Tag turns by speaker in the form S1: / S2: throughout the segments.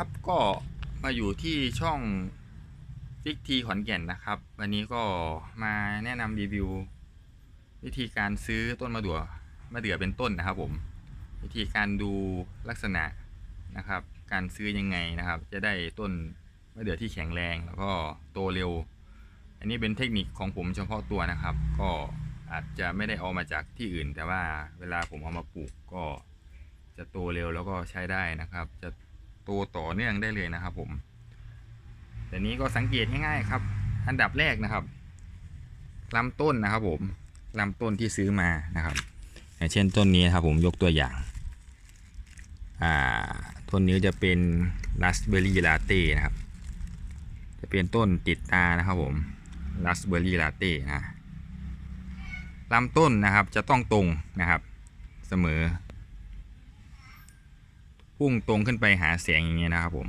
S1: ครับก็มาอยู่ที่ช่องฟิกทีขอนแก่นนะครับ วันนี้ก็มาแนะนำรีวิว วิธีการซื้อต้นมะเดื่อมะเดื่อเป็นต้นนะครับผม วิธีการดูลักษณะนะครับ การซื้อยังไงนะครับ จะได้ต้นมะเดื่อที่แข็งแรงแล้วก็โตเร็ว อันนี้เป็นเทคนิคของผมเฉพาะตัวนะครับ ก็อาจจะไม่ได้เอามาจากที่อื่น แต่ว่าเวลาผมเอามาปลูกก็จะโตเร็วแล้วก็ใช้ได้นะครับ จะ โตต่อเนื่องได้เลยนะครับ ผมแต่นี้ก็สังเกตง่ายๆครับ อันดับแรกนะครับลำต้นนะครับ ผมลำต้นที่ซื้อมานะครับอย่างเช่นต้นนี้นครับ ผมยกตัวอย่างอ่าต้นนี้จะเป็นราสเบอร์รี่ลาเต้นะครับ จะเป็นต้นติดตานะครับผมราสเบอร์รี่ลาเต้นะลำต้นนะครับจะต้องตรงนะครับ เสมอ พุ่งตรงขึ้นไปหาแสงอย่างเงี้ยนะครับผม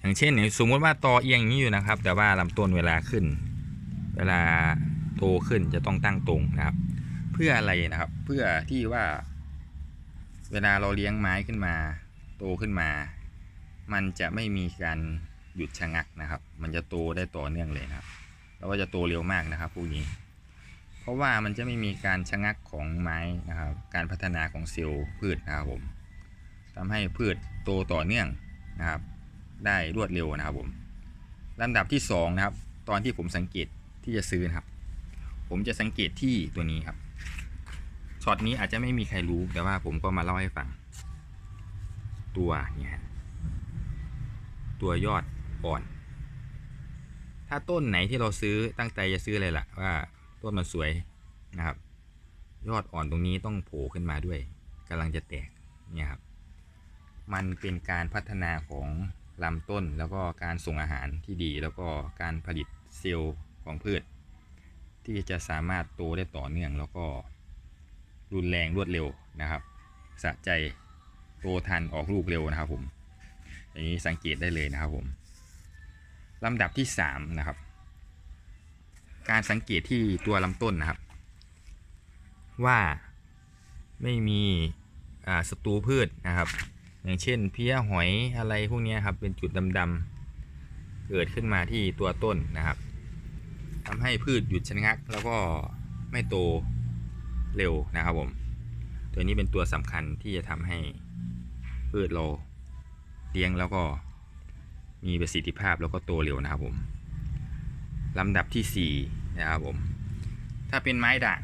S1: อย่างเช่นเนี่ยสมมติว่าตอเอียงอย่างนี้อยู่นะครับ แต่ว่าลำต้นเวลาขึ้น เวลาโตขึ้นจะต้องตั้งตรงนะครับ เพื่ออะไรนะครับ เพื่อที่ว่าเวลาเราเลี้ยงไม้ขึ้นมา โตขึ้นมา มันจะไม่มีการหยุดชะงักนะครับ มันจะโตได้ต่อเนื่องเลยนะครับ แล้วก็จะโตเร็วมากนะครับพวกนี้ เพราะว่ามันจะไม่มีการชะงักของไม้นะครับ การพัฒนาของเซลล์พืชนะครับผมทำให้พืชโตต่อเนื่องนะครับ ได้รวดเร็วนะครับผมลำดับที่สองนะครับ ตอนที่ผมสังเกตที่จะซื้อนะครับ ผมจะสังเกตที่ตัวนี้ครับช็อตนี้อาจจะไม่มีใครรู้แต่ว่าผมก็มาเล่าให้ฟัง ตัวเนี่ยฮะตัวยอดอ่อน ถ้าต้นไหนที่เราซื้อตั้งใจจะซื้อเลยล่ะว่า ต้นมันสวยนะครับ ยอดอ่อนตรงนี้ต้องโผล่ขึ้นมาด้วยกำลังจะแตกเนี่ยครับ มันเป็นการพัฒนาของลำต้นแล้วก็การส่งอาหารที่ดี แล้วก็การผลิตเซลล์ของพืช ที่จะสามารถโตได้ต่อเนื่องแล้วก็รุนแรงรวดเร็วนะครับสะใจโตทันออกลูกเร็วนะครับผมอย่างนี้สังเกตได้เลยนะครับผมลำดับที่สามนะครับ การสังเกตที่ตัวลำต้นนะครับ ว่าไม่มีศัตรูพืชนะครับ อย่างเช่นเพี้ยหอยอะไรพวกนี้ครับเป็นจุดดำๆเกิดขึ้นมาที่ตัวต้นนะครับทำให้พืชหยุดชะงัก แล้วก็ไม่โตเร็วนะครับผมตัวนี้เป็นตัวสำคัญที่จะทำให้พืชเราเลี้ยงแล้วก็มีประสิทธิภาพแล้วก็โตเร็วนะครับผม ลำดับที่สี่นะครับผม ถ้าเป็นไม้ด่าง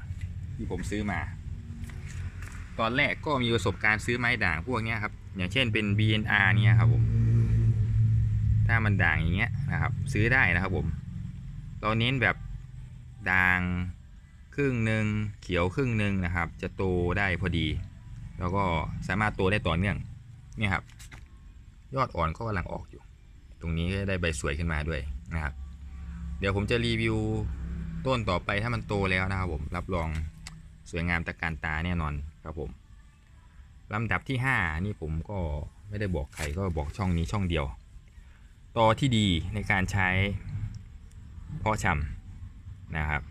S1: ที่ผมซื้อมา ตอนแรกก็มีประสบการณ์ซื้อไม้ด่างพวกนี้ครับ อย่างเช่นเป็น BNR เนี่ยครับผม ถ้ามันด่างอย่างเงี้ยนะครับ ซื้อได้นะครับผม เราเน้นแบบด่างครึ่งหนึ่งเขียวครึ่งหนึ่งนะครับ จะโตได้พอดี แล้วก็สามารถโตได้ต่อเนื่องเนี่ยครับ ยอดอ่อนก็กำลังออกอยู่ ตรงนี้ก็ได้ใบสวยขึ้นมาด้วยนะครับ เดี๋ยวผมจะรีวิวต้นต่อไปถ้ามันโตแล้วนะครับผมรับรองสวยงามตะการตาแน่นอนครับผมลำดับที่ 5 นี่ผมก็ไม่ได้บอกใครก็บอกช่องนี้ช่องเดียว ต่อที่ดีในการใช้พาะชำนะครับ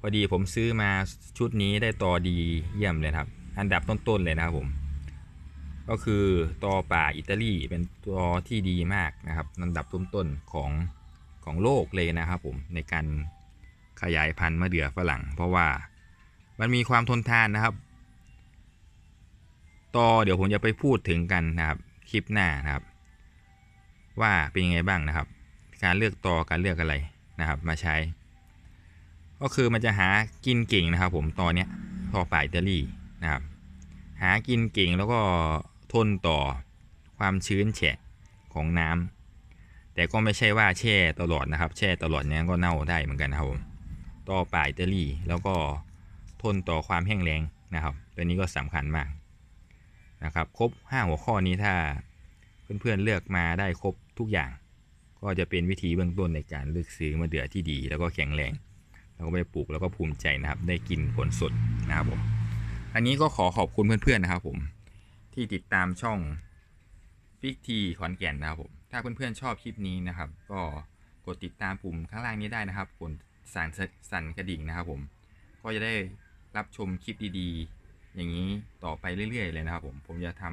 S1: พอดีผมซื้อมาชุดนี้ได้ต่อดีเยี่ยมเลยครับ อันดับต้นๆเลยนะครับผมก็คือตอป่าอิตาลีเป็นตัวที่ดีมากนะครับอันดับต้นๆของ ของโลกเลยนะครับผมในการขยายพันธุ์มะเดื่อฝรั่ง เพราะว่ามันมีความทนทานนะครับต่อเดี๋ยวผมจะไปพูดถึงกันนะครับคลิปหน้านะครับ ว่าเป็นยังไงบ้างนะครับ การเลือกต่อการเลือกอะไรนะครับ มาใช้ ก็คือมันจะหากินเก่งนะครับ ผมตอนเนี้ยตอป่าอิตาลีนะครับ หากินเก่งแล้วก็ทนต่อความชื้นแฉะของน้ำ แต่ก็ไม่ใช่ว่าแช่ตลอดนะครับ แช่ตลอดเนี้ยก็เน่าได้เหมือนกันนะครับผมต่อป่าอิตาลีแล้วก็ทนต่อความแห้งแล้งนะครับ ตัวนี้ก็สำคัญมากนะครับครบ 5 หัวข้อนี้ถ้าเพื่อนๆเลือกมาได้ครบทุกอย่าง ก็จะเป็นวิธีเบื้องต้นในการเลือกซื้อมะเดื่อที่ดี แล้วก็แข็งแรงแล้วก็ไปปลูกแล้วก็ภูมิใจนะครับ ได้กินผลสดนะครับผมอันนี้ก็ขอขอบคุณเพื่อนๆนะครับผมที่ติดตามช่องฟิกทีขอนแก่นนะครับผม ถ้าเพื่อนๆชอบคลิปนี้นะครับ ก็กดติดตามปุ่มข้างล่างนี้ได้นะครับกดสั่นสั่นกระดิ่งนะครับผมก็จะได้รับชมคลิปดีๆ อย่างนี้ต่อไปเรื่อยๆ เลยนะครับผมผมจะท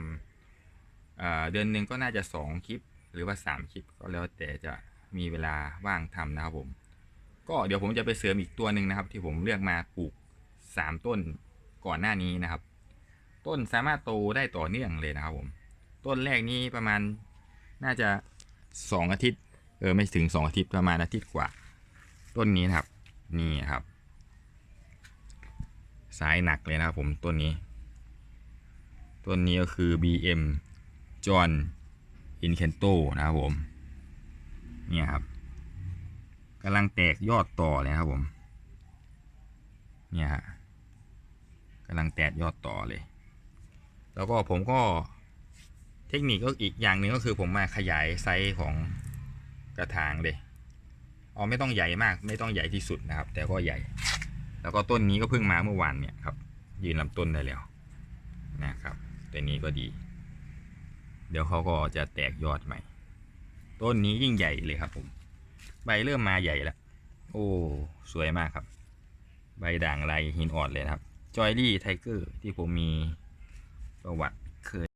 S1: เเดือนหนึ่งก็น่าจะสองคลิป หรือว่าสามคลิปก็แล้วแต่จะมีเวลาว่างทำนะครับผม ก็เดี๋ยวผมจะไปเสริมอีกตัวหนึ่งนะครับ ที่ผมเลือกมาปลูกสามต้นก่อนหน้านี้นะครับ ต้นสามารถโตได้ต่อเนื่องเลยนะครับผม ต้นแรกนี้ประมาณน่าจะ สองอาทิตย์ เออไม่ถึงสองอาทิตย์ประมาณอาทิตย์กว่า ต้นนี้นะครับ นี่ครับสายหนักเลยนะครับผมต้นนี้ ต้นนี้ก็คือ BM John i n c a n t o นะครับผม เนี่ยครับกำลังแตกยอดต่อเลยครับผม เนี่ยฮะกำลังแตกยอดต่อเลย แล้วก็ผมก็ เทคนิคก็อีกอย่างหนึ่งก็คือผมมาขยายไซส์ของกระถางเลยเอาไม่ต้องใหญ่มาก ไม่ต้องใหญ่ที่สุดนะครับ แต่ก็ใหญ่ แล้วก็ต้นนี้ก็เพิ่งมาเมื่อวานเนี่ยครับ ยืนลำต้นได้แล้วนะครับ ตัวนี้ก็ดี เดี๋ยวเขาก็จะแตกยอดใหม่ ต้นนี้ยิ่งใหญ่เลยครับ ผม ใบเริ่มมาใหญ่แล้ว โอ้ สวยมากครับ ใบด่างลายหินอ่อนเลยครับจอยลี่ไทเกอร์ที่ผมมีประวัติเคย